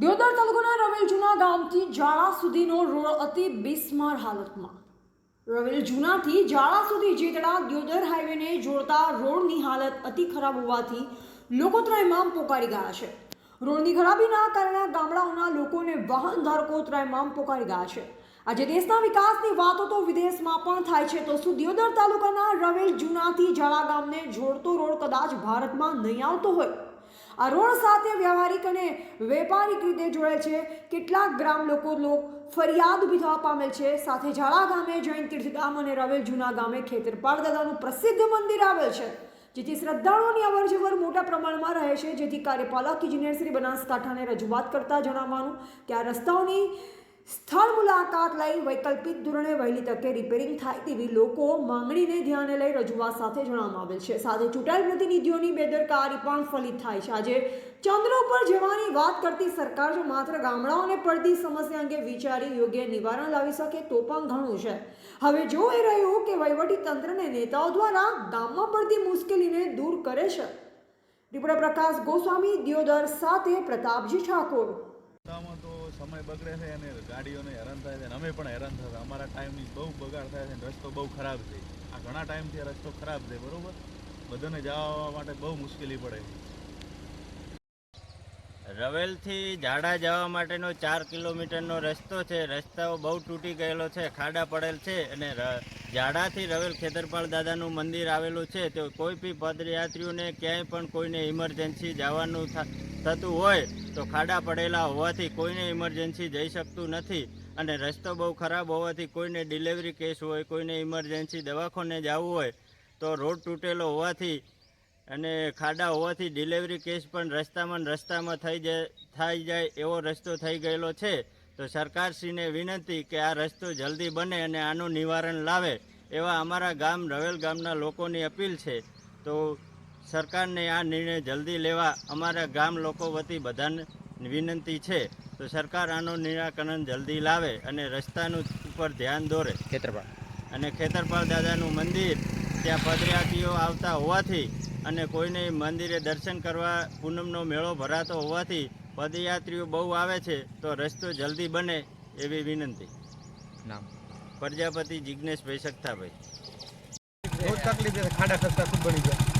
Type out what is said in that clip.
દિયોદર તાલુકાના રવેલ જૂના ગામથી જાળા સુધીનો રોડ અતિ બિસ્માર હાલતમાં. રવેલ જૂનાથી જાળા સુધી જેતડા દિયોદર હાઈવેને જોડતા રોડની હાલત અતિ ખરાબ હોવાથી લોકો ત્રયમામ પોકારી ગયા છે. રોડની ખરાબીના કારણે ગામડાઓના લોકોને વાહન ધારકો ત્રયમામ પોકારી ગયા છે. આજે દેશના વિકાસની વાતો તો વિદેશમાં પણ થાય છે, તો શું દિયોદર તાલુકાના રવેલ જૂનાથી જાળા ગામને જોડતો રોડ કદાચ ભારતમાં નહીં આવતો હોય? આ સાથે વ્યવહારિક અને વેપારિક રીતે જોડાયેલ છે. કેટલાક ગ્રામ લોકો લોક ફરિયાદ ઊભી થવા પામેલ છે. સાથે ઝાળા ગામે જૈન તીર્થધામ અને રવેલ જૂના ગામે ખેતરપાળ દાદાનું પ્રસિદ્ધ મંદિર આવેલ છે, જેથી શ્રદ્ધાળુઓની અવરજવર મોટા પ્રમાણમાં રહે છે. જેથી કાર્યપાલક, ઇજનેર શ્રી બનાસકાંઠાને રજૂઆત કરતા જણાવવાનું કે આ રસ્તાઓની સ્થળ મુલાકાત લઈ વૈકલ્પિક ધોરણે વહેલી તકે રિપેરિંગ થાય તેવી લોકો માંગણીને ધ્યાને લઈ રજૂઆત સાથે જણાવવામાં આવેલ છે. સાથે ચૂંટાયેલ પ્રતિનિધિઓની બેદરકારી પણ ફલિત થાય છે. આજે ચંદ્ર ઉપર જવાની વાત કરતી સરકાર જો માત્ર ગામડાઓને પડતી સમસ્યા અંગે વિચારી યોગ્ય નિવારણ લાવી શકે તો પણ ઘણું છે. હવે જો એ રહ્યું કે વહીવટી તંત્રને નેતાઓ દ્વારા ગામમાં પડતી મુશ્કેલીને દૂર કરે છે. રિપોર્ટર પ્રકાશ ગોસ્વામી, દિયોદર સાથે પ્રતાપજી ઠાકોર. તો સમય બગડે છે અને ગાડીઓને હેરાન થાય છે અને અમે પણ હેરાન થતા અમારા ટાઈમની બહુ બગાડ થાય છે અને રસ્તો બહુ ખરાબ છે. આ ઘણા ટાઈમથી રસ્તો ખરાબ છે, બરોબર? બધાને જવા માટે બહુ મુશ્કેલી પડે છે. રવેલથી ઝાડા જવા માટેનો ચાર કિલોમીટરનો રસ્તો છે. રસ્તાઓ બહુ તૂટી ગયેલો છે, ખાડા પડેલ છે અને ઝાડાથી રવેલ ખેતરપાળ દાદાનું મંદિર આવેલું છે. તો કોઈ બી પદયાત્રીઓને ક્યાંય પણ કોઈને ઇમરજન્સી જવાનું થતું હોય તો ખાડા પડેલા હોવાથી કોઈને ઇમરજન્સી જઈ શકતું નથી અને રસ્તો બહુ ખરાબ હોવાથી કોઈને ડિલિવરી કેસ હોય, કોઈને ઇમરજન્સી દવાખાને જવું હોય તો રોડ તૂટેલો હોવાથી અને ખાડા હોવાથી ડિલિવરી કેસ પણ રસ્તામાં રસ્તામાં થઈ જાય થઈ જાય એવો રસ્તો થઈ ગયેલો છે. તો સરકારશ્રીને વિનંતી કે આ રસ્તો જલ્દી બને અને આનું નિવારણ લાવે એવા અમારા ગામ રવેલ ગામના લોકોની અપીલ છે. તો સરકારને આ નિર્ણય જલ્દી લેવા અમારા ગામ લોકો વતી બધાને વિનંતી છે. તો સરકાર આનું નિરાકરણ જલ્દી લાવે અને રસ્તાનું ઉપર ધ્યાન દોરે. ખેતરપાળ. અને ખેતરપાળ દાદાનું મંદિર ત્યાં પદયાત્રીઓ આવતા હોવાથી અને કોઈને મંદિરે દર્શન કરવા પૂનમનો મેળો ભરાતો હોવાથી પદયાત્રીઓ બહુ આવે છે તો રસ્તો જલ્દી બને એવી વિનંતી. નામ? પ્રજાપતિ જિજ્ઞેશભાઈ સખ્તાભાઈ બહુ તકલીફ છે ખાડા ખસ્તા ખૂબ બની ગયા.